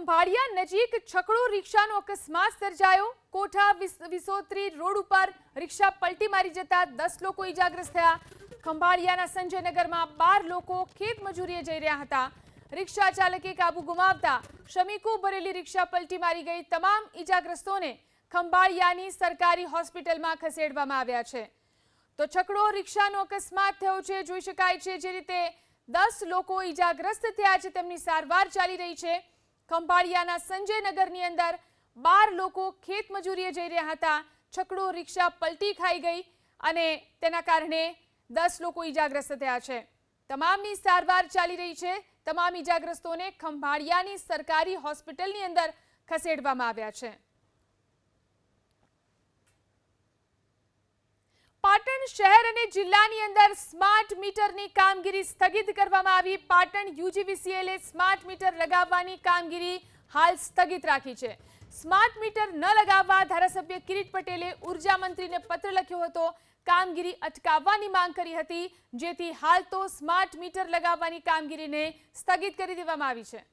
ખંભાળિયા નજીક છકડો રિક્ષાનો અકસ્માત સર્જાયો. કોઠા વિસ- વિસોત્રી રોડ ઉપર રિક્ષા પલટી મારી જતા દસ લોકો ઈજાગ્રસ્ત થયા. ખંભાળિયાના સંજયનગરમાં બાર લોકો ખેત મજૂરીએ જઈ રહ્યા હતા. રિક્ષા ચાલકે કાબુ ગુમાવતા શ્રમિકો ભરેલી રિક્ષા પલટી મારી ગઈ. તમામ ઈજાગ્રસ્તોને ખંભાળિયાની સરકારી હોસ્પિટલમાં ખસેડવામાં આવ્યા છે. તો છકડો રિક્ષાનો અકસ્માત થયો છે, જોઈ શકાય છે. જે રીતે દસ લોકો ઈજાગ્રસ્ત થયા છે, તેમની સારવાર ચાલી રહી છે. ખંભાળિયાના સંજયનગરની અંદર બાર લોકો ખેત મજૂરીએ જઈ રહ્યા હતા. છકડો, રિક્ષા પલટી ખાઈ ગઈ અને તેના કારણે દસ લોકો ઈજાગ્રસ્ત થયા છે. તમામની સારવાર ચાલી રહી છે. તમામ ઈજાગ્રસ્તોને ખંભાળિયાની સરકારી હોસ્પિટલની અંદર ખસેડવામાં આવ્યા છે. પાટણ શહેર અને જિલ્લાની અંદર સ્માર્ટ મીટરની કામગીરી સ્થગિત કરવામાં આવી. પાટણ યુજીવીસીએલે સ્માર્ટ મીટર લગાવવાની કામગીરી હાલ સ્થગિત રાખી છે. સ્માર્ટ મીટર ન લગાવવા ધારાસભ્ય કિરીટ પટેલે ઊર્જા મંત્રીને પત્ર લખ્યો હતો. કામગીરી અટકાવવાની માંગ કરી હતી, જેથી હાલ તો સ્માર્ટ મીટર લગાવવાની કામગીરીને સ્થગિત કરી દેવામાં આવી છે.